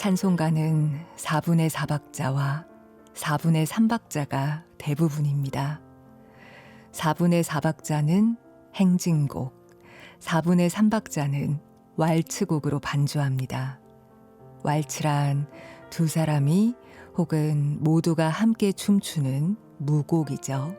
찬송가는 4분의 4박자와 4분의 3박자가 대부분입니다. 4분의 4박자는 행진곡, 4분의 3박자는 왈츠곡으로 반주합니다. 왈츠란 두 사람이 혹은 모두가 함께 춤추는 무곡이죠.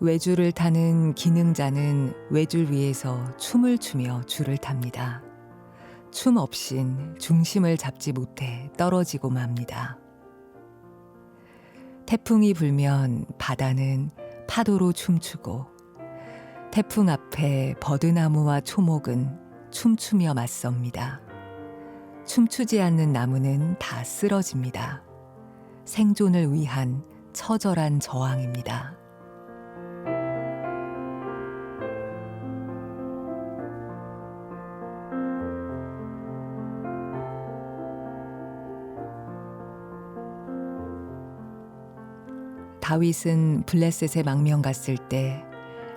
외줄을 타는 기능자는 외줄 위에서 춤을 추며 줄을 탑니다. 춤 없인 중심을 잡지 못해 떨어지고 맙니다. 태풍이 불면 바다는 파도로 춤추고 태풍 앞에 버드나무와 초목은 춤추며 맞섭니다. 춤추지 않는 나무는 다 쓰러집니다. 생존을 위한 처절한 저항입니다. 다윗은 블레셋에 망명 갔을 때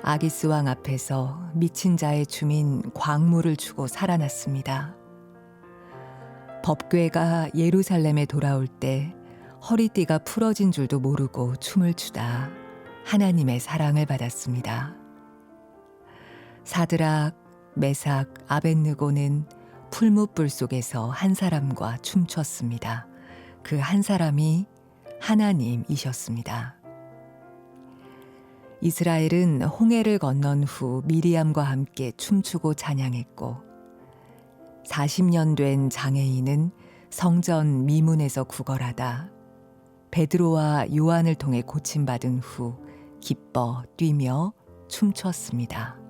아기스 왕 앞에서 미친 자의 춤인 광무를 추고 살아났습니다. 법궤가 예루살렘에 돌아올 때 허리띠가 풀어진 줄도 모르고 춤을 추다 하나님의 사랑을 받았습니다. 사드락, 메삭, 아벤느고는 풀무불 속에서 한 사람과 춤췄습니다. 그 한 사람이 하나님이셨습니다. 이스라엘은 홍해를 건넌 후 미리암과 함께 춤추고 찬양했고 40년 된 장애인은 성전 미문에서 구걸하다 베드로와 요한을 통해 고침받은 후 기뻐 뛰며 춤췄습니다.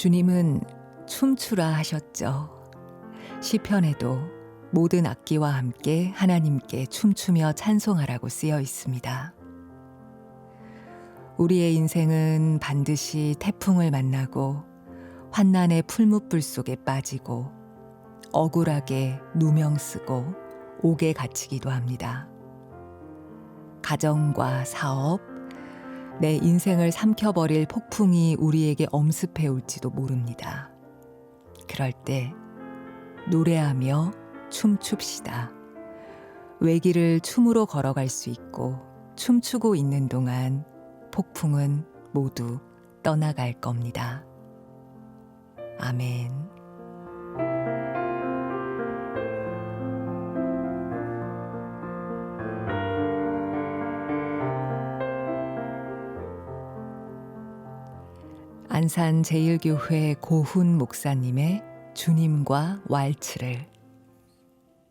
주님은 춤추라 하셨죠. 시편에도 모든 악기와 함께 하나님께 춤추며 찬송하라고 쓰여 있습니다. 우리의 인생은 반드시 태풍을 만나고 환난의 풀무불 속에 빠지고 억울하게 누명 쓰고 옥에 갇히기도 합니다. 가정과 사업, 내 인생을 삼켜버릴 폭풍이 우리에게 엄습해 올지도 모릅니다. 그럴 때 노래하며 춤춥시다. 외길을 춤으로 걸어갈 수 있고 춤추고 있는 동안 폭풍은 모두 떠나갈 겁니다. 아멘. 안산 제일교회 고훈 목사님의 주님과 왈츠를